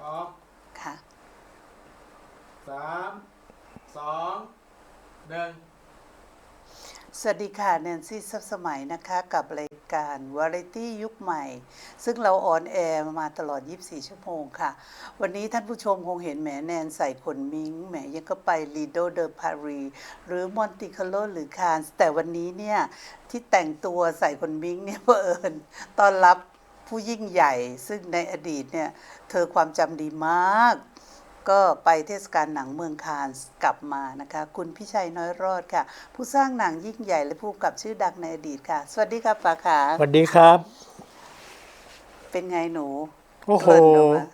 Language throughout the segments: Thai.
พร้อมค่ะ สามสองหนึ่งสวัสดีค่ะแนนซี่ซับสมัยนะคะ กับรายการวาไรตี้ยุคใหม่ ซึ่งเราออนแอร์มาตลอด 24 ชั่วโมงค่ะ วันนี้ท่านผู้ชมคงเห็นแหมแนนใส่ขนมิงแหมยังก็ไปลีโดเดอพารีหรือมอนติคาโลหรือคานส์แต่วันนี้เนี่ย ที่แต่งตัวใส่ขนมิงเนี่ยเผอิญต้อนรับ ผู้ยิ่งใหญ่ ซึ่งในอดีตเนี่ยเธอความจำดีมาก ก็ไปเทศกาลหนังเมืองคานส์กลับมานะคะ คุณพิชัยน้อยรอดค่ะ ผู้สร้างหนังยิ่งใหญ่และผู้กำกับชื่อดังในอดีตค่ะ สวัสดีครับป๋าขาสวัสดีครับ เป็นไงหนูโอ้โหเกริ่นออกมา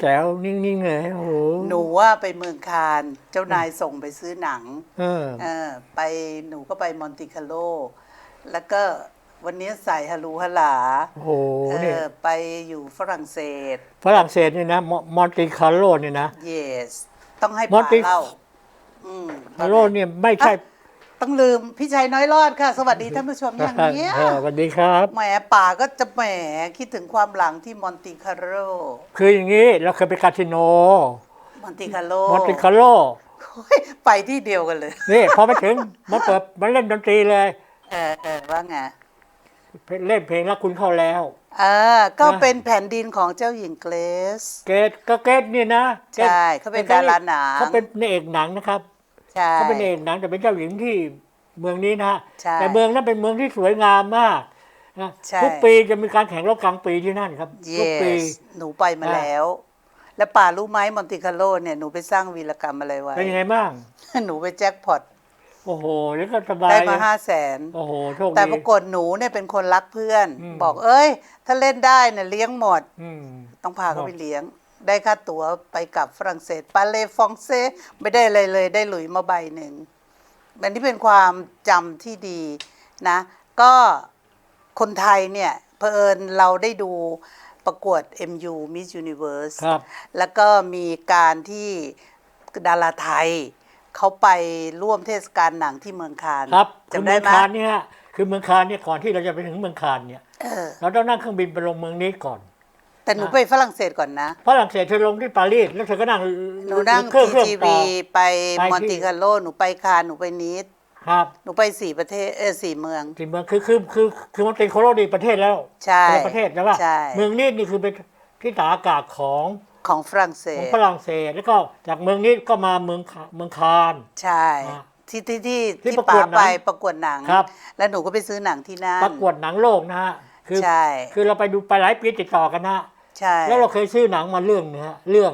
แจ๋วนิ่งๆเลยโอ้โหหนูว่าไปเมืองคานส์เจ้านายส่งไปซื้อหนังเออเออไปหนูก็ไปมอนติคาโล แล้วก็ วันนี้ใส่ฮารูฮาลาโอ้โหเอเนี่ยอไปอยู่ฝรั่งเศส ฝรั่งเศสเนี่ยนะมอมอนติคาร์โลเนี่ยนะ yes ต้องให้มอป๋านติ เล่าอืมคาร์โลเนี่ยไม่ใช่ต้องลืมพี่ชัยน้อยรอดค่ะ สวัสดีท่านผู้ชมอย่างเนี้ยเออสวัสดีครับ แหมป่าก็จะแหมคิดถึงความหลังที่มอนติคาร์โลคืออย่างนี้เราเคยไปคาสิโนมอนติคาร์โลมอนติคาร์โลโอ้ยไปที่เดียวกันเลย นี่พอมาถึงมาเปิดมาเล่นดนตรีเลย เออเออว่าไง เล่นเพลงแล้วคุณเข้าแล้วเออก็นะเป็นแผ่นดินของเจ้าหญิงเกรซเกตก็เกตเนี่ยนะใช่เขาเป็นดาราหนังเขาเป็นนางเอกหนังนะครับใช่เขาเป็นนางเอกหนังแต่เป็นเจ้าหญิงที่เมืองนี้นะฮะใช่แต่เมืองนั้นเป็นเมืองที่สวยงามมากนะใช่ทุกปีจะมีการแข่งรถกลางปีที่นั่นครับทุกปี yes หนูไปมาอ่าแล้วแล้วป่ารู้ไหมมอนติคาร์โลเนี่ยหนูไปสร้างวีรกรรมอะไรไว้เป็นยังไงบ้างหนูไปแจ็คพอต โอ้โหแล้วก็สบายได้มาห้าแสนโอ้โหโชคดี แต่ปรากฏหนูเนี่ยเป็นคนรักเพื่อน อืม บอกเอ้ย ถ้าเล่นได้เนี่ยเลี้ยงหมด อืม ต้องพาเขาครับไปเลี้ยง ได้ค่าตั๋วไปกลับฝรั่งเศสปาเลฟองเซไม่ได้อะไรเลย ได้หลุยมาใบหนึ่งอันนี้เป็นความจำที่ดีนะ ก็คนไทยเนี่ยเผอิญเราได้ดูประกวด MU Miss Universe ครับ แล้วก็มีการที่ดาราไทย เขาไปร่วมเทศกาลหนังที่เมืองคานครับคือจำเมืได้องไหมคานเนี่ยฮะคือเมืองคานเนี่ยก่อนที่เราจะไปถึงเมืองคานเนี่ยเออ เราต้องนั่งเครื่องบินไปลงเมืองนี้ก่อนแต่หนูไปฝรั่งเศสก่อนนะ ฝรั่งเศสเธอลงที่ปารีสแล้วเธอก็นั่งหนูนั่ง เครื่องเครื่อง TGV ต่อ ไปไปที่ มอนติคาร์โล หนูไปคานหนูไปนีสครับหนูไปสี่ประเทศเออสี่เมือง ที่เมืองคือคือคือคือมันเป็นโคโลดีประเทศแล้วใช่คนละประเทศใช่ป่ะใช่ เมืองนี้นี่คือเป็นที่ตากอากาศของ ของฝรั่งเศของสฝรั่งเศสแล้วก็จากเมืองนี้ก็มาเมืองคาเมืองคาน ใช่ อ่าที่ที่ที่ที่ที่ประกวป๋าดหนังไปประกวดหนัง ครับ แล้วหนูก็ไปซื้อหนังที่นั่น ประกวดหนังโลกนะฮะคือใช่ คือเราไปดูไปหลายปีติดต่อกันนะฮะใช่ แล้วเราเคยซื้อหนังมาเรื่องเนี้ยเรื่อง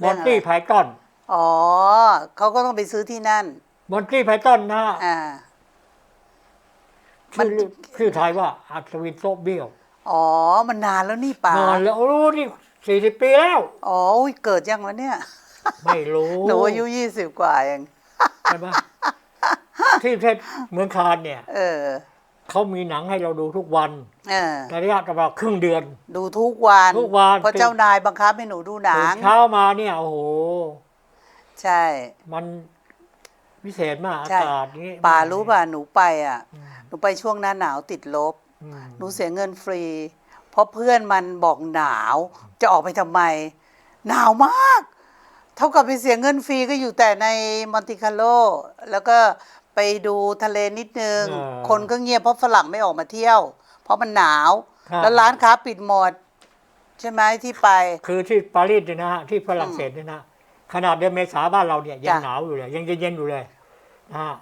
เรื่มอองนอะไร ตี้ไพทอนอ๋อเขาก็ต้องไปซื้อที่นั่น มอนตี้ไพทอนนะฮะอ่า มัชื่อนเรื่องชื่อไทยว่าอัศวินโซเบี้ยวอ๋อมันนานแล้วนี่ป๋านอนแล้วโอ้นี่ สี่สิบปีแล้ว อ๋ออุ๊ยเกิดยังวะเนี่ย ไม่รู้หนูอายุยี่สิบกว่าเอง ใช่ปะที่ประเทศเมืองคานเนี่ยเออ เขามีหนังให้เราดูทุกวันเออ ในระยะประมาณครึ่งเดือน ดูทุกวันทุกวัน เพราะเจ้านายบังคับให้หนูดูหนัตื่งนเช้ามาเนี่ยโอ้โห ใช่ มันพิเศษมากอาใช่ กาศนี้ป่ารู้ป่ะหนูไปอะหนูไปช่วงหน้าหนาวติดลบ อืมหนูเสียเงินฟรีเพ ราะเพื่อนมันบอกหนาวจะออกไปทำไม หนาวมาก เท่ากับไปเสียเงินฟรีก็อยู่แต่ในมอนติคาโล แล้วก็ไปดูทะเลนิดนึงคนก็เงียบเพราะฝรั่งไม่ออกมาเที่ยว เพราะมันหนาวแล้วร้านค้าปิดหมด ใช่ไหมที่ไป คือที่ปารีสเนี่ยนะฮะที่ฝรั่งเศสเนี่ยนะขนาดเดือนเมษาบ้านเราเนี่ยยังจ้ะ หนาวอยู่เลย ยังเย็นๆอยู่เลยนะฮะ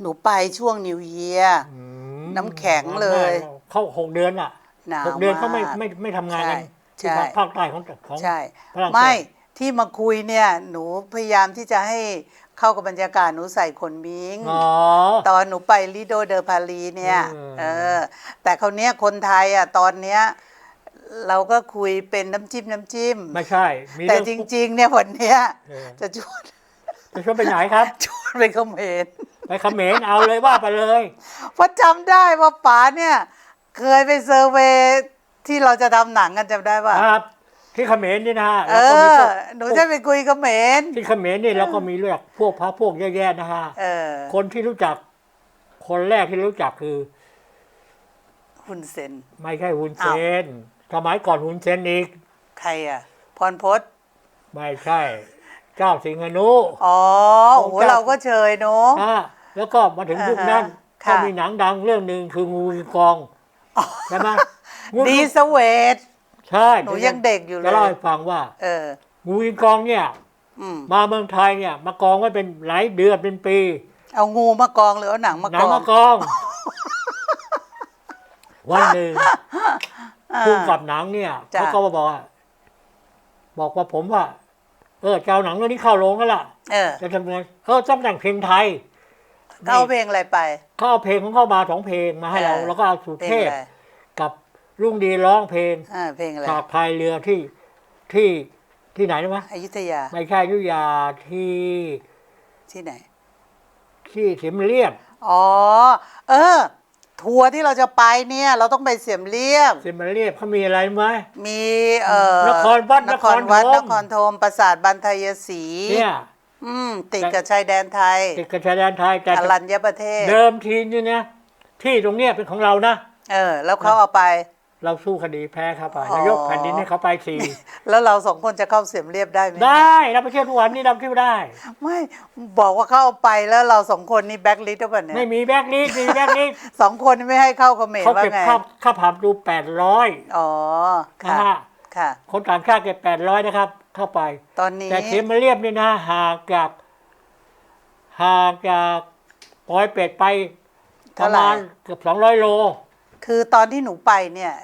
หนูไปช่วงนิวเยียร์อืมน้ำแข็งเลย เขาหกเดือนอะ หนาวหกเดือนเขาไม่มากไม่ไม่ทำงานกันใช่ที่ใช่ ภาคใต้ของของใช่ฝรั่งเศสไม่ที่มาคุยเนี่ย หนูพยายามที่จะให้เข้ากับบรรยากาศหนูใส่ขนมิง อ๋อ ตอนหนูไปลิโดเดอพารีเนี่ยอืม เออแต่คราวเนี้ยคนไทยอะตอนเนี้ยเราก็คุยเป็นน้ำจิ้มน้ำจิ้ม ไม่ใช่ มีแต่เรื่องจริง ๆ เนี่ยวันเนี้ยเออจะชวนจะชวนไปไหนครับ ชวนไปเขมร ไปเขมรเอาเลยว่าไปเลย เพราะจำได้ว่าป๋าเนี่ย เคยไปเซอร์เวย์ที่เราจะทำหนังกันจำได้ป่ะ ครับ ที่เขมรนี่นะฮะเอแล้วก็มีอ พวกหนูจะไปคุยเขมรที่เขมรนี่เราก็มีเรื่องพวกพระพวกแย่ๆนะฮะ เออคนที่รู้จัก คนแรกที่รู้จักคือคุณเซน ไม่ใช่ฮุนเซน สมัยก่อนฮุนเซนอีก ใครอะ พรพศไม่ใช่ เจ้าสิงหนุ อ๋อโอ้โหของเจ้าเราก็เชยเนาะ อ่าแล้วก็มาถึงยุคนั้นอ่าฮะก็ค่ะ มีหนังดังเรื่องหนึ่งคืองูกิงกอง ใช่ไหมงูดีสเวตใช่หนูยังเด็กอยู่เลจะเล่ายให้ฟังว่า เออ งูกิงกองเนี่ยอืมมาเมืองไทยเนี่ย มากองไว้เป็นหลายเดือนเป็นปี เอางูมากองหรือเอาหนังมาหนักงองมากอง วันหนึ่งอ่าผู้กำกับหนังเนี่ยจ้ะเขาก็มาบอกว่าบอกว่าผมว่า เออจะเอาหนังเรื่องนี้เข้าโรงแล้วล่ะเออจะทำไงเออต้องแต่งเพลงไทยเขาเอาเพลงอะไรไป เขาเอาเพลงของเขามาสองเพลงมาให้เรา เออ แล้วก็เอาสุเพลงเทพอะไรกับรุ่งดีร้องเพลงอ่าเพลงอะไรฉากพายเรือที่ที่ที่ไหนรู้ไหมอยุธยาไม่ใช่อยุธยาที่ที่ไหน ที่เสียมเรียบอ๋อ เออ ทัวร์ที่เราจะไปเนี่ย เราต้องไปเสียมเรียบ เสียมเรียบเขามีอะไรรู้ไหม มีเอ่อนครวัดนครวัดนครธม นครธมปราสาทบันทยศรีเนี่ย อืมติดกับชายแดนไทยติดกับชายแดนไทยแต่อรัญญประเทศ เดิมทีนี่นะที่ตรงเนี้ยเป็นของเรานะเออ แล้วเขาเอาไป เราสู้คดีแพ้เข้าไปอ๋อนายกแผ่นดินให้เขาไปสี่แล้วเราสองคนจะเข้าเสียมเรียบได้ไหมได้เราไปเที่ยวทุกวันนี้เราเที่ยวได้ ไม่บอกว่าเข้าไปแล้วเราสองคนนี่แบ็คลิสต์หรือเปล่าเนี่ยไม่มีแบ็กลิสต์มีแบ็กลิสต์สองคนไม่ให้เข้าเขมรเขาว่าเก็บไงค่าค่าผับดูแปดร้อยอ๋อนะค่ะฮะค่ะ คนต่างชาติเก็บแปดร้อยนะครับ เข้าไป ตอนนี้แต่เสียมเรียบนี่นะห่างจากห่างจากปอยเป็ดไปประมาณเกือบสองร้อยโล คือตอนที่หนูไปเนี่ย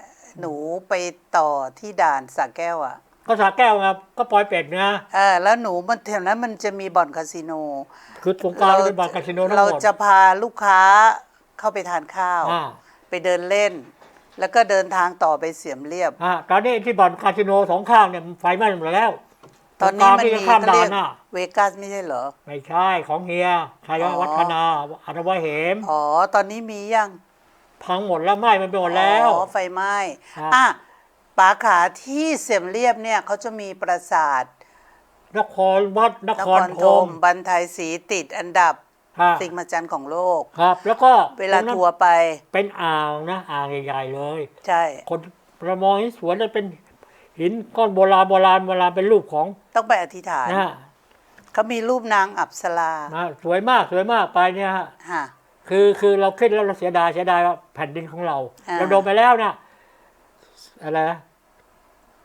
หนูไปต่อที่ด่านสระแก้วอะ ก็สาแก้วครับ ก็ปอยเป็ดนะเออแล้วหนูมันแถวนั้นมันจะมีบ่อนคาสิโน คือสงกรารเป็นบาร์คาสิโนทั้งเราหมดจะพาลูกค้าเข้าไปทานข้าวอ่าไปเดินเล่น แล้วก็เดินทางต่อไปเสียมเรียบอ่าตอนนี้ที่บ่อนคาสิโนสองข้างเนี่ยไฟไหม้หมดแล้ว ตอนนี้มันสงมีกรานต์ที่จะข้ามเขาด่าเรียนกน่ะเวกัสไม่ใช่เหรอ ไม่ใช่ของเฮียชัยอ๋อวัฒนาอัตวะเหม อ๋อ ตอนนี้มียัง พังหมดแล้วไหม้มันไปหมดแล้ว อ๋อ ไฟไหม้ครับอะป๋าขาที่เสียมเรียบเนี่ยเขาจะมีปราสาท นครวัดนนคครรธธมมบันไทยศรีติดอันดับฮะสิ่งมหัศจรรย์ของโลก ครับ แล้วก็เวลาตรงนั้นทัวร์ไป เป็นอ่างนะ อ่างใหญ่ๆเลย ใช่ คนประมองเห็นสวนแล้วเป็น หินก้อนโบราณโบราณโบราณเป็นรูปของต้องไปอธิษฐานนะฮะเขามีรูปนางอับสรานะสวยมากสวยมากไปเนี่ยฮะฮะ คือคือเราคิดแล้วเราเสียดายเสียดายว่าแผ่นดินของเราอ่า เราโดนไปแล้วนะอะไรนะ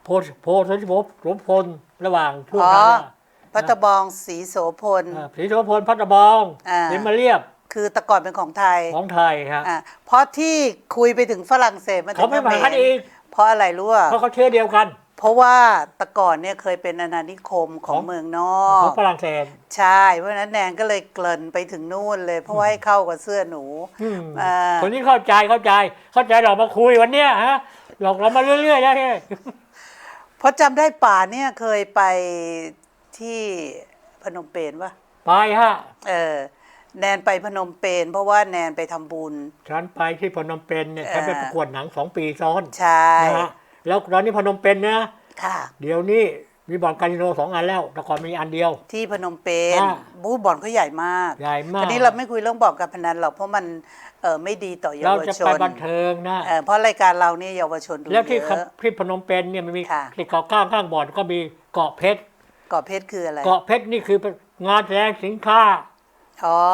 โพธิ์โพธิ์สมภพสมพลระหว่างช่วงอ๋อนั้นน่ะพัตบองศรีโสพล อ่าศรีโสพลพัตตบองอ่าเห็นมาเรียบคือแต่ก่อนเป็นของไทยของไทยฮะอะเพราะที่คุยไปถึงฝรั่งเศสมาถึเขางไม่เขมากันอีก เพราะอะไรรู้อะเพราะเขาเชื้อเดียวกัน เพราะว่าแต่ก่อนเนี่ยเคยเป็นอาณานิคมของของ เมืองนอขอกงฝรั่งเศส ใช่ เพราะฉะนั้นแนนก็เลยเกริ่นไปถึงนู่นเลย เพราะว่าให้เข้ากับเสื้อหนู อืมอ่า คนนี้เข้าใจเข้าใจเข้าใจเรามาคุยวันเนี้ยฮะหลอกเรามาเรื่อยๆนะเนี่ยเพราะจำได้ป่าเนี่ยเคยไปที่พนมเปญปะไปฮะ เออ แนนไปพนมเปญเพราะว่าแนนไปทำบุญ ฉันไปที่พนมเปญเนี่ยเออฉันไปประกวดหนังสองปีซ้อนใช่ นะฮะแล้วตอนนี้พนมเปญนะ ค่ะ เดี๋ยวนี้มีบ่อนคาสิโนสองอันแล้วแต่ก่อนมีอันเดียว ที่พนมเปญอ่า บูธบ่อนเขาใหญ่มากใหญ่มากทีนี้เราไม่คุยเรื่องบ่อนการพนันหรอกเพราะมันเออไม่ดีต่อเยาเราวจะชไปนบันเทิงนะ เออเพราะรายการเราเนี่ยเยาวชนดูแล้วที่เยครับอะ ที่พนมเปญเนี่ยมันมีค่ะ ที่เกาะข้างข้างบ่อนก็มีเกาะเพชร เกาะเพชรคืออะไร เกาะเพชรนี่คือ งานแสดงสินค้าอ๋อ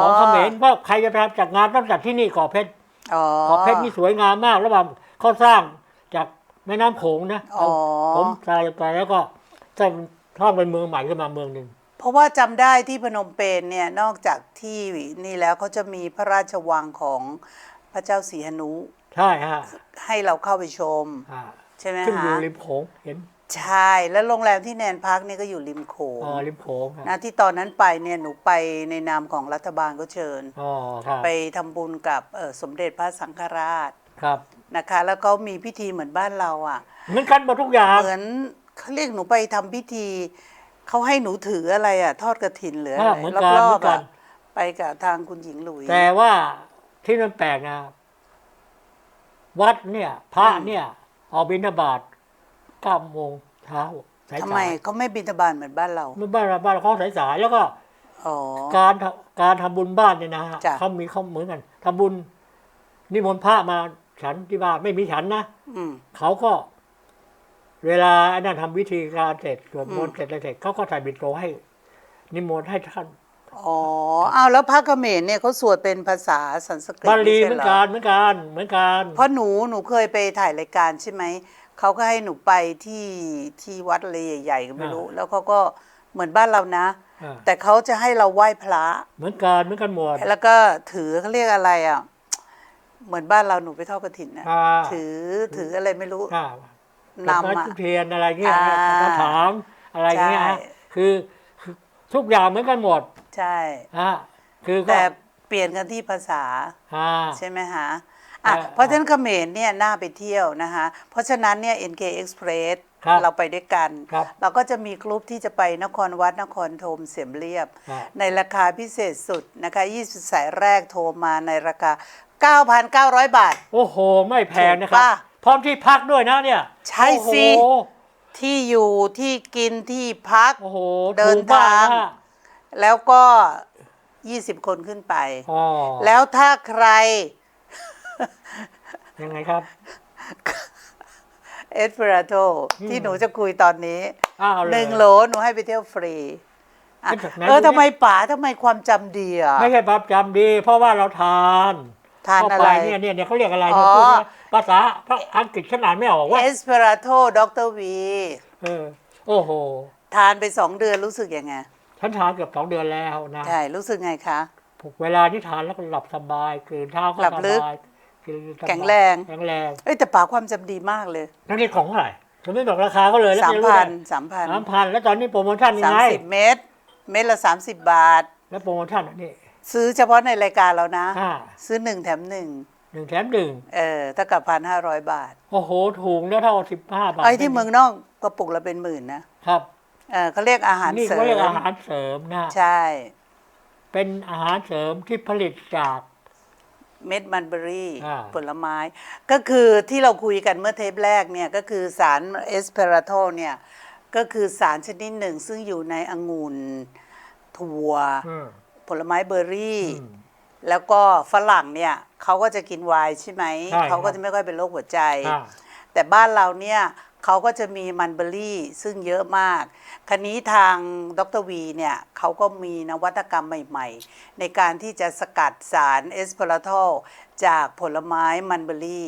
ของเขมรเพราะใครจะไปจัดงานต้องจัดที่นี่เกาะเพชรอ๋อเกาะเพชรนี่สวยงามมากระหว่างเขาสร้างจากแม่น้ำโขงนะอ๋อผมทรายไปแล้วก็สร้างสร้างเป็นเมืองใหม่ขึ้นมาเมืองหนึ่งเพราะว่าจำได้ที่พนมเปญเนี่ยนอกจากที่นี่แล้วเขาจะมีพระราชวังของพระเจ้าศรีหนุ ใช่ฮะให้เราเข้าไปชมอ่าใช่ไหมซึ่งอยู่คะริมโขงเห็น ใช่แล้วโรงแรมที่แนนพักเนี่ยก็อยู่ริมโขงอ๋อริมโขงฮะนะที่ตอนนั้นไปเนี่ยหนูไปในนามของรัฐบาลก็เชิญ อ๋อครับไปทำบุญกับเอ่อสมเด็จพระสังฆราชครับนะคะ แล้วก็มีพิธีเหมือนบ้านเราอะ เหมือนกันหมดทุกอย่างเหมือนเขาเรียกหนูไปทำพิธี เขาให้หนูถืออะไรอะ ทอดกระถินหรืออะไรอ่าเหมือนกันรเหอมืบอนๆกัอะน ไปกับทางคุณหญิงหลุย แต่ว่าที่มันแปลกนะ วัดเนี่ย พระอืมเนี่ย ออกบิณฑบาต เก้าโมงเช้าสายทำไมสายเขาไม่บิณฑบาตเหมือนบ้านเราเมื่อบ้านเราบ้านเราเขาสายสายแล้วก็ อ๋อ การทำการทำบุญบ้านเนี่ยนะฮะจ้ะ เขามีเขาเหมือนกันทำบุญ นิมนต์พระมาฉันที่บ้านไม่มีฉันนะอืม เขาก็ เวลาอันนั้นทำวิธีการเสร็จสวดมนต์เสร็จอะไรเสร็จเขาก็ใส่บิดโตให้ นิมนต์ให้ท่านอ๋ออ้าวแล้วพระเขมรเนี่ยเขาสวดเป็นภาษาสันสกฤตบาลีไใช่เหมือนรกันเหมือนกันเหมือนกัน เพราะหนูหนูเคยไปถ่ายรายการใช่ไหม เขาก็ให้หนูไปที่ที่วัดอะไรใหญ่ๆก็ไม่รู้ แล้วเขาก็เหมือนบ้านเรานะ อ่าแต่เขาจะให้เราไหว้พระ เหมือนกันเหมือนกันหมดแล้วก็ถือเขาเรียกอะไรอะ เหมือนบ้านเราหนูไปทอดกระถินนะอ่าถือถืออะไรไม่รู้อ่านำไม้อะ ทุกเทียนอะไรเงี้ยอ่าคำถามอะไรเงี้ยฮะใช่คือคือทุกอย่างเหมือนกันหมดใช่ ฮะคือก็แต่ เปลี่ยนกันที่ภาษาอ่า ใช่ไหมฮะอะอ่าเพราะฉะนั้นเขมรเนี่ยน่าไปเที่ยวนะคะเพราะฉะนั้นเนี่ย NK Express ครับเราไปด้วยกัน ครับ เราก็จะมีกลุ่มที่จะไปนครวัดนครธมเสียมเรียบครับในราคาพิเศษสุดนะคะ20สายแรกโทรมาในราคา 9,900 บาท โอ้โห ไม่แพงนะคถูรับกป่ะพร้อมที่พักด้วยนะเนี่ยใช่สิ โอ้โหที่อยู่ที่กินที่พัก โอ้โหเดินถูกมกทางนะแล้วก็ 20 คนขึ้นไป อ๋อแล้วถ้าใคร ยังไงครับ เอสเปราโตที่หนูจะคุยตอนนี้อ้าวเลย หนึ่งโหลหนูให้ไปเที่ยวฟรีอะเป็นแบบนั้นเออเลยทำไมป๋าทำไมความจำดีอะไม่ใช่ภาพจำดี เพราะว่าเราทานทานเข้อะไปไรเนี่ยเนี่ยเนี่ยเขาเรียกอะไรอ๋เนี่ยอพูดเนี่ยภาษาอังกฤษขนาดไม่ออกว่าเอสเปราโตดรวี เออโอ้โห ทานไปสองเดือนรู้สึกยังไง ฉันทานเกือบสองเดือนแล้วนะใช่รู้สึกไงคะเวลาที่ทานแล้วก็หลับสบายตื่นเช้าก็หลับสลึก บายกินสบายแข็งแรง แข็งแรงเอ้ยแต่ป๋าความจำดีมากเลยนั่นนี่ของเท่าไหร่ฉันไม่บอกราคาก็เลยแล้วสามจะรู้พันได้สามพันสามพันแล้วตอนนี้โปรโมชั่นยังสามไงสิบเมตร เม็ดละสามสิบบาท แล้วโปรโมชั่นอันนี่ซื้อเฉพาะในรายการเรานะอ่าซื้อหนึ่งแถมหนึ่งหนึ่งแถมหนึ่งเออถ้ากับพันห้าร้อยบาท โอ้โหถูกแล้วเท่าสิบห้าบาทไอ้ที่เมืองนอกกระปุกละเป็นหมื่นนะครับ เออเขาเรียกอาหารนี่เสริเขาเรียกมอาหารเสริมนะใช่ เป็นอาหารเสริมที่ผลิตจาก เม็ดมันเบอรี่อ่า ผลไม้ ก็คือที่เราคุยกันเมื่อเทปแรกเนี่ยก็คือสารเอสเพราโทเนี่ย ก็คือสารชนิดหนึ่งซึ่งอยู่ในองุ่นถั่ว อืม ผลไม้เบอร์รี่ อืมแล้วก็ฝรั่งเนี่ยเขาก็จะกินไวน์ใช่ไหม ใช่เขาก็ครับจะไม่ค่อยเป็นโรคหัวใจ อ่า แต่บ้านเราเนี่ย เขาก็จะมีมันเบอร์รี่ซึ่งเยอะมากคันนี้ทางดรวีเนี่ยเขาก็มีนวัตกรรมใหม่ ๆ ในการที่จะสกัดสารเอสเพราโทจากผลไม้มันเบอร์รี่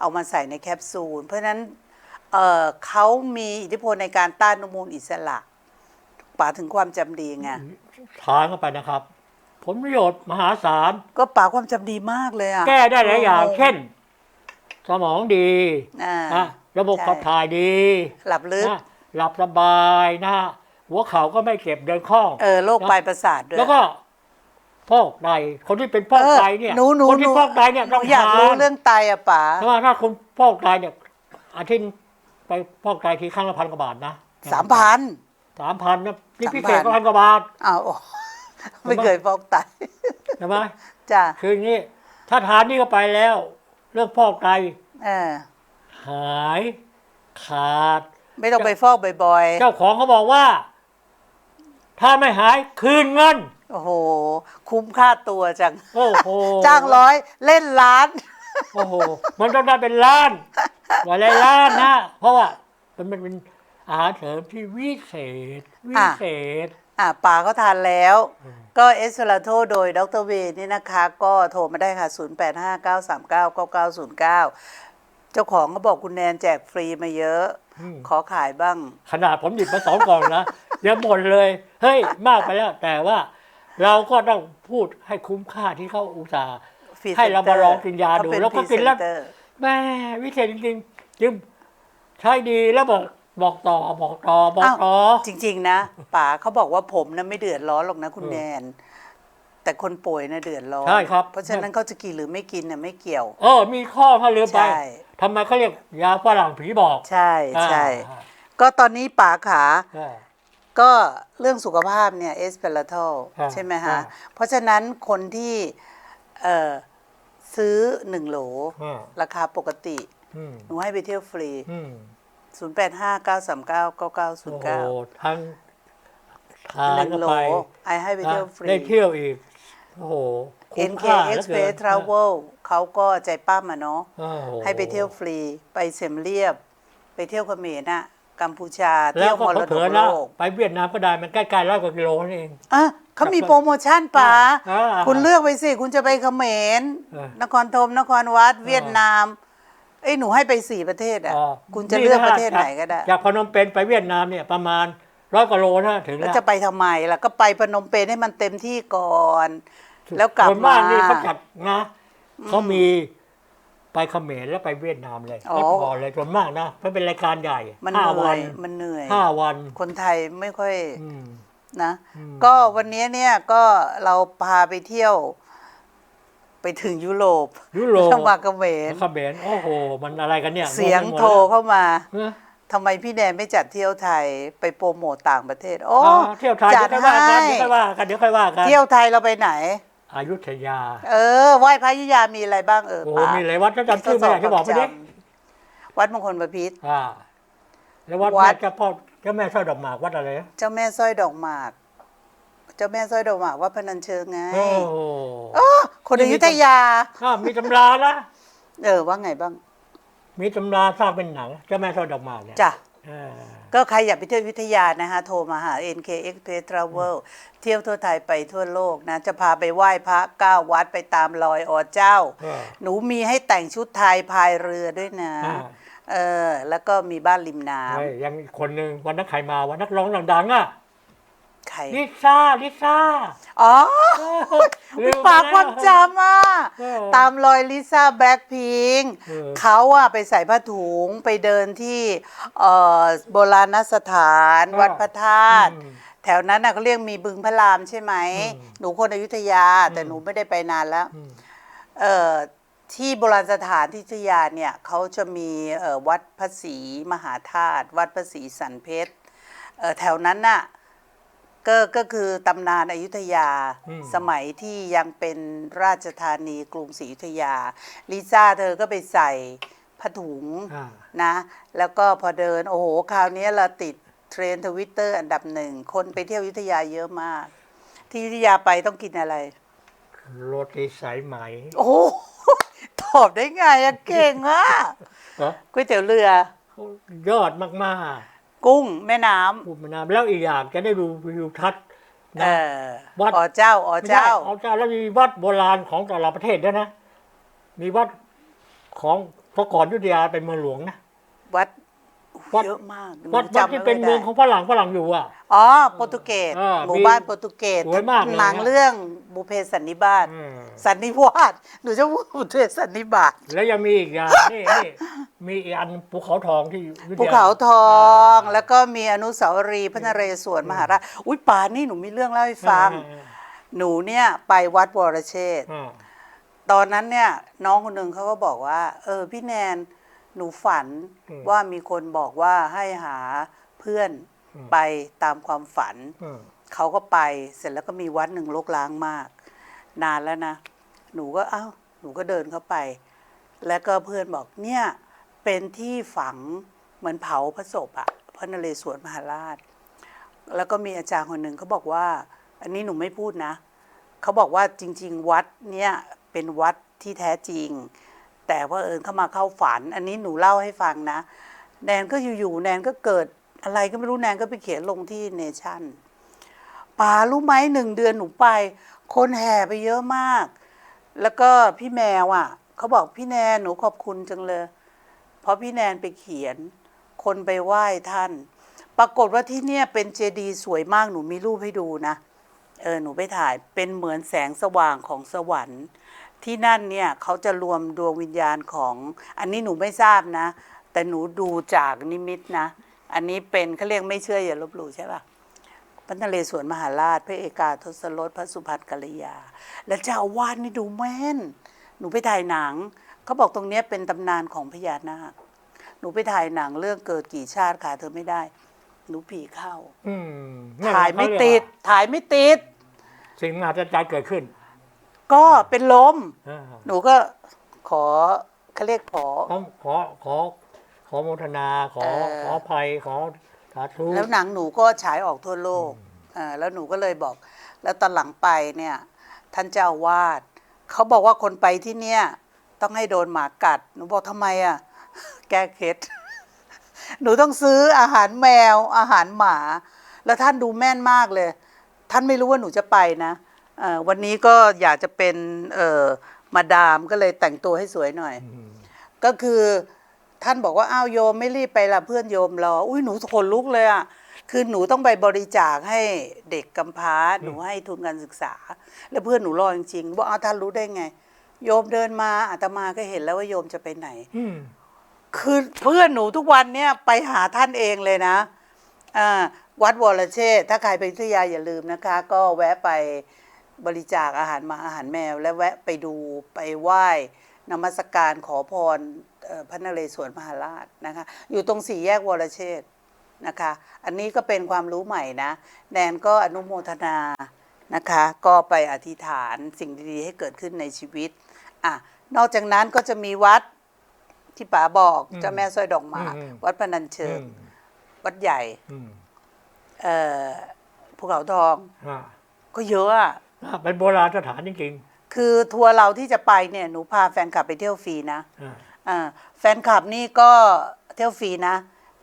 เอามาใส่ในแคปซูล เพราะฉะนั้นเอ่อเขามีอิทธิพลในการต้านอนุมูลอิสระป่าถึงความจำดีไงทานเข้าไปนะครับ ผลประโยชน์มหาศาล ก็ป่าความจำดีมากเลยอะ แก้ได้หลายอย่างโเช่น สมองดีอ่านะ ระบบใช่ขับถ่ายดีหลับลึกนะหลับสบายนะหัวเข่าก็ไม่เจ็บเดินคล่องเออโรคปลายประสาทด้วย แล้วก็ฟอกไตคนที่เป็นฟอกไตเนี่ยหนูหนูคนหที่นูฟอกไตเนี่ยหต้นูองอยากทานรู้เรื่องไตอะป๋าเพราะว่าถ้าคุณฟอกไตเนี่ยอาทิตย์ไปฟอกไตทีครั้งละพันกว่าบาทนะสามพัน สามพันนะนี่3,000พิเศษก็พันกว่าบาท อ้าวไม่เคยฟอกไตใช่ไหมจ้ะคืออย่างนี้ ถ้าทานนี่ก็ไปแล้ว เรื่องฟอกไต เออ หาย ขาด ไม่ต้องไปฟอกบ่อยเจ้าของเขาบอกว่า ถ้าไม่หายคืนเงินๆโอ้โห คุ้มค่าตัวจัง โอ้โห จ้างร้อยเล่นล้าน โอ้โห มันต้องได้เป็นล้านหลายๆล้านนะ เพราะว่ามันเป็นอาหารเสริมที่วิเศษ วิเศษอะป๋าก็ทานแล้ว ก็เอสเ r ราโทโดยดรเวนี่นะคะ ก็โทรมาได้ค่ะ 0859399909 เจ้าของก็บอกคุณแนนแจกฟรีมาเยอะ อืมขอขายบ้าง ขนาดผมหยิบมาสองกล่องนะยังหมดเลย เฮ้ย มากไปแล้ว แต่ว่าเราก็ต้องพูดให้คุ้มค่าที่เขาอุตส่าห์ให้เรามาลองกินยาดูเขเป็ แล้วก็กินแล้วพรีเซเตอร์แม่วิเศษจริงๆจึงใช้ดีแล้วบอกบอกต่อบอกต่อบอกต่อ จริง ๆ นะป๋าเขาบอกว่าผมนะไม่เดือดร้อนหรอกนะคุณเออแนนแต่คนป่วยนะเดือดร้อนใช่ครับ เพราะฉะนั้นเขาจะกินหรือไม่กินน่ะไม่เกี่ยว เออมีข้อเขาลืมไป ใช่ ทำไมเขาเรียกยาฝรั่งผีบอกใช่ใช่อ่าก็ตอนนี้ป๋าขาอ่าก็เรื่องสุขภาพเนี่ยเอสเปราโทครับใช่ไหมครัฮะบเพราะฉะนั้นคนที่เอ่อซื้อหนึ่งโหลอ่าราคาปกติ อืมหนูให้ไปเที่ยวฟรี อืม0 8 5 9 3 9 9 9 โอ้0 โห9ทั้งทานหนึ่งก็โหลไปไอให้ไปเที่ยวฟรี ได้เที่ยวอีก โอ้โห คุ้ม NK ค่าเหลือเกิน Express Travel เขาก็ใจปั้มอะเนาะ โอ้โให้ไปเที่ยวฟรี ไปเสมเรียบ ไปเที่ยวเขมรน่ะ กัมพูชา แล้เที่ยววก็มรดเผลกอๆโลนะกไปเวียดนามก็ได้มันใกล้ๆร้อยกว่ากิโลนั่นเอง อะเขามีโปรโมชั่นป๋าอ่าคุณเลือกไปสิ คุณจะไปเขมรเออนครธมนครวัด เวียดนาม เอ้ยหนูให้ไปสี่ประเทศอะ อ๋อคุณจะเลือกประเทศไหนก็ได้จากพนมเปญไปเวียดนามเนี่ยประมาณร้อยกว่าโลนะถึงแล้วแล้วจะไปทำไมล่ะ ก็ไปพนมเปญให้มันเต็มที่ก่อน แล้วกลับส่วนมากนี่เขาจัดนะเขามีไปเขมรแล้วไปเวียดนามเลยอ๋อก็พอเลยส่วนมากนะเพราะเป็นรายการใหญ่มันห้าเหนื่วัอนยมันเหนื่อยห้าวัน คนไทยไม่ค่อยอืมนะอืมก็วันนี้เนี่ยก็เราพาไปเที่ยว ไปถึงยุโรปยุโรปแล้วมาเขมรเขมรโอ้โห มันอะไรกันเนี่ย เสียงงไปหมดโทรเข้ามาแล้วทำไมพี่แดนไม่จัดเที่ยวไทยไปโปรโมตต่างประเทศ โอ้อ๋อเที่ยวไทยจัเดี๋ดยวค่อยว่ากันให้เดี๋ยวค่อยว่ากันเดี๋ยวค่อยว่ากันเที่ยวไทยเราไปไหน อยุธยา เออไหว้พระยุธยามีอะไรบ้างเออโอ้โหป๋ามีหลายวัดก็จำชื่อไม่ได้ที่บอกไปดิวัดมงคลประพิษ อ่า แล้ววัดวัแม่ดเจ้าพ่อเจ้าแม่ช่อดอกหมากวัดอะไรนะเจ้าแม่สร้อยดอกหมาก เจ้าแม่สร้อยดอกหมากวัดพนัญเชิงไงโอ้โหโอ้คนอยุธยา อ้าวมีตำรานะเออว่าไงบ้างมีตำราสร้างเป็นหนังเจ้าแม่ช่อดอกหมากเนี่ยจ้ะ เออ ก็ใครอยากไปเที่ยวอยุธยานะคะโทรมาหา NK Express Travel เที่ยวทั่วไทยไปทั่วโลกนะ จะพาไปไหว้พระเก้าวัดไปตามรอยอเจ้าเออหนูมีให้แต่งชุดไทยพายเรือด้วยนะอ่า เออแล้วก็มีบ้านริมน้เฮ้ยยังอีกคนหนึ่งวันนักใครมาวันนักร้องดังๆอะำใคร ลิซ่าลิซ่า อ๋อลืมปากไปความจำอะ เออตามรอยลิซ่าแบล็คพิงเออ เขาอะไปใส่ผ้าถุงไปเดินที่เอ่อโบราณสถานอ่าวัดพระธาตุอืมแถวนั้นน่ะเขาเรียกมีบึงพระรามใช่ไหมอืมหนูคนอยุธยา แต่หนูไม่ได้ไปนานแล้วอืมเอ่อที่โบราณสถานที่อยุธยาเนี่ยเขาจะมีเอ่อวัดพระศรีมหาธาตุวัดพระศรีสันเพชรเอ่อแถวนั้นน่ะ ก็ก็คือตำนานอยุธยาอืม สมัยที่ยังเป็นราชธานีกรุงศรีอยุธยา ลิซ่าเธอก็ไปใส่ผ้าถุง อ่า นะ แล้วก็พอเดิน โอ้โห คราวนี้เราติดเทรนทวิตเตอร์อันดับหนึ่ง คนไปเที่ยวอยุธยาเยอะมาก ที่อยุธยาไปต้องกินอะไร โรตีสายไหมโอ้โห ตอบได้ไงอะเก่งอะเหรอก๋วยเตี๋ยวเรือ ยอดมาก กุ้งแม่น้ๆพูดมานานแล้วอีกอย่างจะได้ดูวิวทัศน์ำเอนะ อวัด อ๋อเจ้าอ๋อไม่ใช่เจ้า เอาเจ้าแล้วมีวัดโบราณของแต่ละประเทศด้วยนะ มีวัดของพระก่อนอยุธยาเป็นเมืองหลวงนะ วัด วัดเยอะมากวัดหวัดจำที่ไเป็นเมืองของฝรั่งฝรั่งอยู่อะ อ๋อโปรตุเกสเออหมู่มีบ้านโปรตุเกสสวยมากเลยหนังนะเรื่องบุพเพสันนิบาตอืม สันนิวาสหนูจะพูดบุพเพสันนิบาตแล้วยังมีอีกอย่างนี่นี่มีอีกอันภูเขาทองที่อยุธยภูเขาทองาแล้วก็มีอนุสาวรีย์พระนเรศวรมหาราชอุ้ยป่านนี่หนูมีเรื่องเล่าให้ฟังอ่าหนูเนี่ยไปวัดวรเชษฐ์ อ่า ตอนนั้นเนี่ยน้องคนหนึ่งเขาก็บอกว่า เออพี่แนน หนูฝันว่ามีคนบอกว่าให้หาเพื่อนไปตามความฝัน อืม เขาก็ไปเสร็จแล้วก็มีวัดหนึ่งรกล้างมาก นานแล้วนะ หนูก็เอ้าหนูก็เดินเข้าไป แล้วก็เพื่อนบอกเนี่ย เป็นที่ฝังเหมือนเผาพระศพอะพระนเรศวรมหาราช แล้วก็มีอาจารย์คนหนึ่งเขาบอกว่า อันนี้หนูไม่พูดนะ เขาบอกว่าจริง ๆ วัดเนี่ยเป็นวัดที่แท้จริง แต่ว่าเอิญเข้ามาเข้าฝัน อันนี้หนูเล่าให้ฟังนะ แนนก็อยู่ๆแนนก็เกิดอะไรก็ไม่รู้แนนก็ไปเขียนลงที่เนชั่นป่ารู้ไหมหนึ่งเดือนหนูไป คนแห่ไปเยอะมาก แล้วก็พี่แมวอะเขาบอกพี่แนนหนูขอบคุณจังเลย เพราะพี่แนนไปเขียน คนไปไหว้ท่าน ปรากฏว่าที่เนี่ยเป็นเจดีย์สวยมากหนูมีรูปให้ดูนะเออหนูไปถ่ายเป็นเหมือนแสงสว่างของสวรรค์ ที่นั่นเนี่ยเขาจะรวมดวงวิญญาณของ อันนี้หนูไม่ทราบนะ แต่หนูดูจากนิมิตนะ อันนี้เป็นเขาเรียกไม่เชื่ออย่าลบหลู่ใช่ปะพระนเรศวรมหาราช พระเอกาทศรสพระสุภัทกัลยา และเจ้าอาวาสนี่ดูแม่น หนูไปถ่ายหนัง เขาบอกตรงเนี้ยเป็นตำนานของพญานาค หนูไปถ่ายหนังเรื่องเกิดกี่ชาติขาเธอไม่ได้ หนูผีเข้าอืมนั่นแหละถ่ายไม่เขเรีกติดว่าถ่ายไม่ติด สิ่งมหัศจรรย์เกิดขึ้น ก็เป็นลม อ่าหนูก็ขอเขาเรียกขอขอขอขอขอโมทนาขอเออขออภัยขอสาธุ แล้วหนังหนูก็ฉายออกทั่วโลกอ่าแล้วหนูก็เลยบอก แล้วตอนหลังไปเนี่ย ท่านเจ้าอาวาดเขาบอกว่าคนไปที่เนี่ย ต้องให้โดนหมากัด หนูบอกทำไมอะ แก้เคล็ด หนูต้องซื้ออาหารแมวอาหารหมา แล้วท่านดูแม่นมากเลย ท่านไม่รู้ว่าหนูจะไปนะเอ่อ วันนี้ก็อยากจะเป็นเอ่อมาดามก็เลยแต่งตัวให้สวยหน่อย ก็คือท่านบอกว่าอ้าวโยมไม่รีบไปละเพื่อนโยมรออุ้ยหนูขนลุกเลยอะคือหนูต้องไปบริจาคให้เด็กกำพร้าหนูให้ทุนการศึกษา แล้วเพื่อนหนูรอจริงๆว่าอ้าวท่านรู้ได้ไง โยมเดินมาอาตมาก็เห็นแล้วว่าโยมจะไปไหนอืมคือเพื่อนหนูทุกวันเนี่ยไปหาท่านเองเลยนะอ่าวัดวรเชษฐ์ถ้าใครไปพัทยาอย่าลืมนะคะ ก็แวะไป บริจาคอาหารหมาอาหารแมว และแวะไปดูไปไหว้นมัสการขอพรเอ่อพระนเรศวรมหาราชนะคะ อยู่ตรงสี่แยกวรเชษฐ์นะคะ อันนี้ก็เป็นความรู้ใหม่นะ แนนก็อนุโมทนานะคะ ก็ไปอธิษฐานสิ่งดีๆ ให้เกิดขึ้นในชีวิตอะนอกจากนั้นก็จะมีวัดที่ป๋าบอกอืมเจ้าแม่สร้อยดอกหมากอืมวัดพนัญเชิง วัดใหญ่อืมเอ่อภูเขาทองอ่าก็เยอะอะอ่า เป็นโบราณสถานจริงคือทัวร์เราที่จะไปเนี่ยหนูพาแฟนคลับไปเที่ยวฟรีนะๆอ่าอ่าแฟนคลับนี่ก็เที่ยวฟรีนะ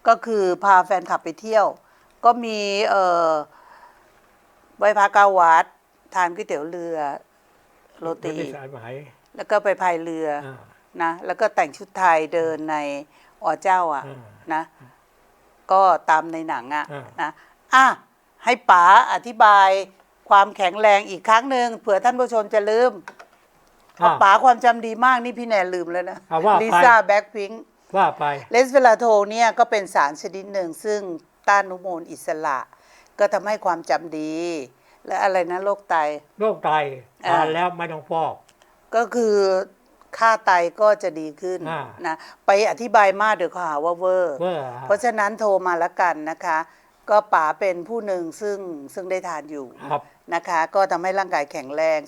ก็คือพาแฟนคลับไปเที่ยว ก็มีเอ่อไหว้พระเก้าวัดทานก๋วยเตี๋ยวเรือโรตีไม่ได้สายไหมแล้วก็ไปพายเรืออ่า นะ แล้วก็แต่งชุดไทยเดินในอ๋อเจ้าอะ อ่านะ ก็ตามในหนังอะอ่าน นะอะให้ป๋าอธิบาย ความแข็งแรงอีกครั้งหนึ่งเผื่อท่านผู้ชมจะลืมเพราะอ่าป๋าความจำดีมากนี่พี่แนนลืมแล้วนะอ่าว่าไป ลิซ่าแบ็คพิง ว่าไป เลสเวลาโทเนี่ยก็เป็นสารชนิดหนึ่งซึ่งต้านอนุมูลอิสระ ก็ทำให้ความจำดี และอะไรนะโรคไต โรคไตอ่า ทานแล้วไม่ต้องฟอก ก็คือค่าไตก็จะดีขึ้นอ่านะไปอธิบายมากเดี๋ยวเขาหาว่าเวอร์ เมื่อเพราะฉะนั้นโทรมาละกันนะคะ ก็ป๋าเป็นผู้หนึ่งซึ่งซึ่งได้ทานอยู่ ครับ นะคะ ก็ทำให้ร่างกายแข็งแรง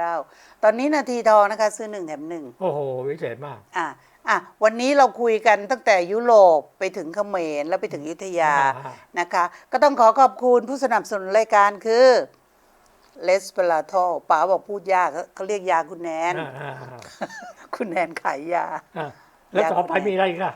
0859399909 ตอนนี้นาทีทองนะคะ ซื้อหนึ่งแถมหนึ่งโอ้โห วิเศษมาก อะอะวันนี้เราคุยกันตั้งแต่ยุโรปไปถึงเขมรแล้วไปถึงอยุธยาอ่า นะคะ ก็ต้องขอขอบคุณผู้สนับสนุนรายการคือเลสเปลาโทป๋าบอกพูดยากเขาเขาเรียกยาคุณแนน อ่าอ่าอ่าคุณแนนขายยา อ่าแล้วต่อไปมีอะไรอีกอะ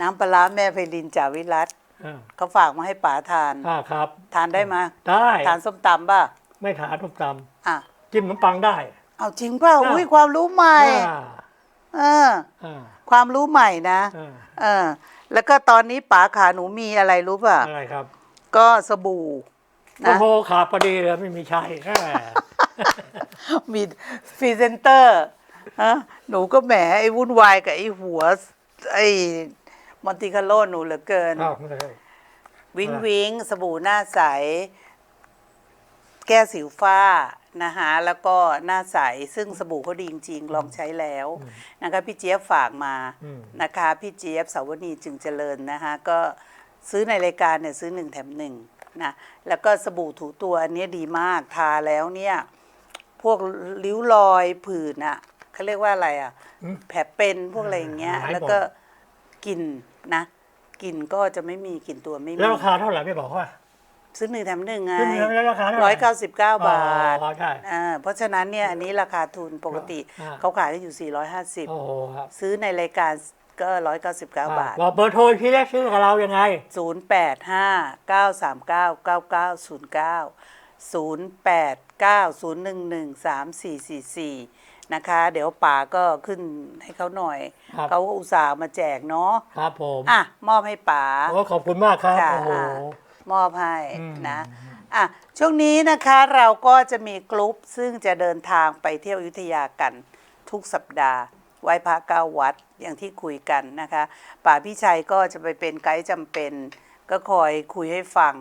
น้ำปลาร้าแม่ไพลินจาวิรัต อ่าเขาฝากมาให้ป๋าทาน อ่าครับ ทานได้ไหมได้ทานส้มตำป่ะไม่ทานต้มตอะำจิ้มขนมปังได้ เอาจริงเปล่าอะ อุ้ยความรู้ใหม่ อ่าเออ อ่าความรู้ใหม่นะ อ่าเออ แล้วก็ตอนนี้ป๋าขาหนูมีอะไรรู้ป่ะ อะไรครับก็สบู่โอ้นะ โหขาดพอดีเลยไม่มีใช้แหมมีฟรีเซนเตอร์ฮะหนูก็แหมไอ้วุ่นวายกับไอ้หัว ไอ้ มอนติคาโลหนูเหลือเกินเอาเลยวิงวิงสบู่หน้าใส แก้สิวฟ้านะคะแล้วก็หน้าใส ซึ่งสบู่เขาดีจริงๆลองใช้แล้วนะคะพี่เจี๊ยบฝากมาอืม นะคะ พี่เจี๊ยบสาวนีจึงเจริญนะคะก็ซื้อในรายการเนี่ยซื้อหนึ่งแถมหนึ่งนะแล้วก็สบู่ถูตัวอันเนี้ยดีมากทาแล้วเนี่ย พวกริ้วรอยผื่นอะเขาเรียกว่าอะไรอะแผลเป็นพวกอะไรอย่างเงี้ย หายหมด แล้วก็ กลิ่นนะกลิ่นก็จะไม่มีกลิ่นตัวไม่มีแล้วราคาเท่าไหร่ไม่บอกว่าซื้อหนึ่งแถมหนึ่งไงซื้อหนึ่งแล้วราคาเท่าไหร่ร้อยเก้าสิบเก้าบาทอ๋อใช่อ่าเพราะฉะนั้นเนี่ยอันนี้ราคาทุนปกติอ่าเขาขายกันอยู่450โอ้โหครับซื้อในรายการก็199บาทบอกเบอร์โทรอีกทีแรกซื้อกับเรายังไง085 939 9909 089 011 3444นะคะ เดี๋ยวป๋าก็ขึ้นให้เขาหน่อย ครับ เขาอุตส่าห์มาแจกเนาะครับผมอะมอบให้ป๋าโอ้ขอบคุณมากครับค่ะ โอ้โหอะมอบให้อืมนะอะช่วงนี้นะคะเราก็จะมีกลุ่มซึ่งจะเดินทางไปเที่ยวอยุธยากันทุกสัปดาห์ไหว้พระเก้าวัดอย่างที่คุยกันนะคะ ป่าพี่ชัยก็จะไปเป็นไกด์จำเป็น ก็คอยคุยให้ฟัง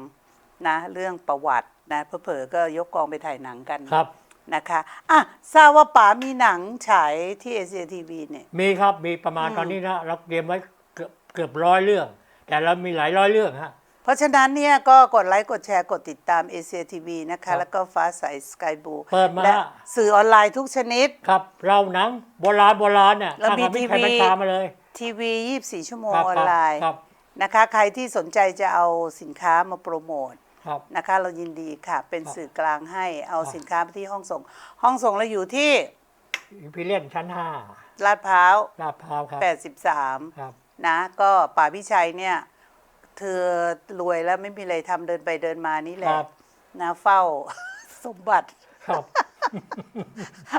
นะเรื่องประวัตินะเผลอๆก็ยกกองไปถ่ายหนังกันครับ นะคะอะทราบว่าป๋ามีหนังฉายที่เอเชียทีวีเนี่ย มีครับมีประมาณตอนนี้นะเราเตรียมไว้เกือบเกือบร้อยเรื่อง แต่เรามีหลายร้อยเรื่องฮะ เพราะฉะนั้นเนี่ยก็กดไลค์กดแชร์กดติดตามเอเชียทีวีนะครัคะ บแล้วก็ฟ้าใสสกายบูเปิดมา และสื่อออนไลน์ทุกชนิด ครับ เราหนังโบราณโบราณเนี่ยแล้วมีถ้าไม่ใครทีวีไปตามมาเลยทีวี 24 ชั่วโมงครับออนไลน์ครับ นะคะ ใครที่สนใจจะเอาสินค้ามาโปรโมท ครับนะคะ เรายินดีค่ะเป็นครับสื่อกลางให้เอาครับสินค้าไปที่ห้องส่ง ห้องส่งเราอยู่ที่อิมพีเรียนชั้นห้าลาดพร้าวลาดพร้าวครับ83ครับนะก็ป่าพิชัยเนี่ย เธอรวยแล้วไม่มีอะไรทำเดินไปเดินมานี่แหคละรับนะเฝ้าสมบัติครับ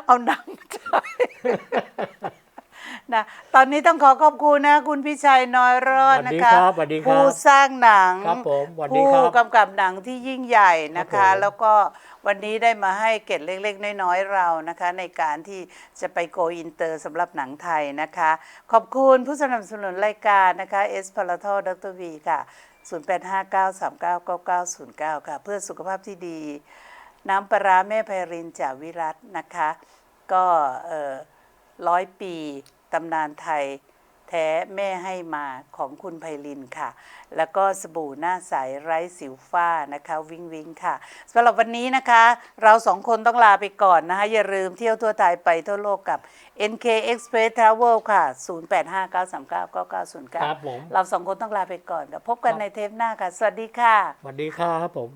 เอาหนังมาฉาย นะตอนนี้ต้องขอขอบคุณนะ คุณพิชัยน้อยรอดสวัสนะดีคะครับสวัสดีครับผู้สร้างหนังครับผมสวัสดีผู้ครับกำกับหนังที่ยิ่งใหญ่นะครัคะบผมแล้วก็วันนี้ได้มาให้เกร็ดเล็กๆ น้อยๆเรานะคะ ในการที่จะไปโกอินเตอร์สำหรับหนังไทยนะคะ ขอบคุณผู้สนับสนุนรายการนะคะเอสพาราทอดรวีค่ะ 0859399909 ค่ะ เพื่อสุขภาพที่ดี น้ำปลาร้าแม่ไพรินจากวิรัตนะคะ ก็เอ่อร้อยปี ตำนานไทยแท้แม่ให้มาของคุณไพลินค่ะ แล้วก็สบู่หน้าใสไร้สิวฝ้านะคะ วิงวิงค่ะสำหรับวันนี้นะคะ เราสองคนต้องลาไปก่อนนะคะ อย่าลืมเที่ยวทั่วไทยไปทั่วโลกกับ NK Express Travel ค่ะ 0859399909ครับผม เราสองคนต้องลาไปก่อนค่ะพบกันในเทปหน้าค่ะ สวัสดีค่ะ สวัสดีครับผม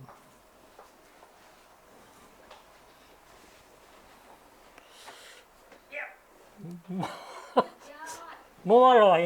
มั่วอร่อย